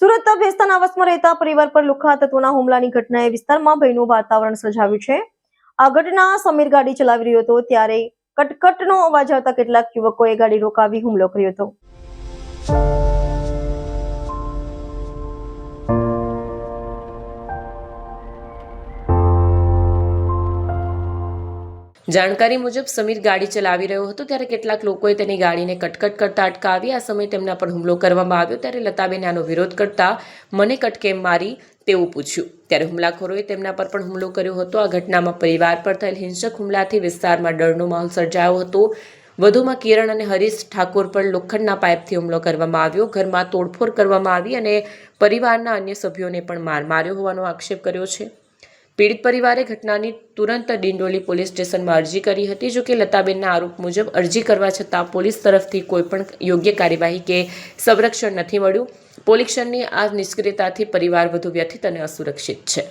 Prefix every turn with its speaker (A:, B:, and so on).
A: સુરત ભેસ્તાના આવાસમાં રહેતા પરિવાર પર લુખા તત્વોના હુમલાની ઘટનાએ વિસ્તારમાં ભયનું વાતાવરણ સર્જાવ્યું છે. આ ઘટના સમીર ગાડી ચલાવી રહ્યો હતો, ત્યારે કટકટનો અવાજ આવતા કેટલાક યુવકોએ ગાડી રોકાવી હુમલો કર્યો હતો.
B: જાણકારી મુજબ સમીર ગાડી ચલાવી રહ્યો હતો ત્યારે કેટલાક લોકોએ તેની ગાડીને કટકટ કરતા અટકાવી. આ સમયે તેમના પર હુમલો કરવામાં આવ્યો ત્યારે લતાબેને આનો વિરોધ કરતા મને કટકેમ મારી તેવું પૂછ્યું. ત્યારે હુમલાખોરોએ તેમના પર પણ હુમલો કર્યો હતો. આ ઘટનામાં પરિવાર પર થયેલ હિંસક હુમલાથી વિસ્તારમાં ડરનો માહોલ સર્જાયો હતો. વધુમાં કિરણ અને હરીશ ઠાકોર પર લોખંડના પાઇપથી હુમલો કરવામાં આવ્યો. ઘરમાં તોડફોડ કરવામાં આવી અને પરિવારના અન્ય સભ્યોને પણ માર માર્યો હોવાનો આક્ષેપ કર્યો છે. પીડિત પરિવારે ઘટનાની તુરંત ડિંડોલી પોલીસ સ્ટેશનમાં અરજી કરી હતી જો કે લતાબેનના આરોપ મુજબ અરજી કરવા છતાં પોલીસ તરફથી કોઈપણ યોગ્ય કાર્યવાહી કે સંરક્ષણ નથી મળ્યું. પોલીસની આ નિષ્ક્રિયતાથી પરિવાર વધુ વ્યથિત અને અસુરક્ષિત છે.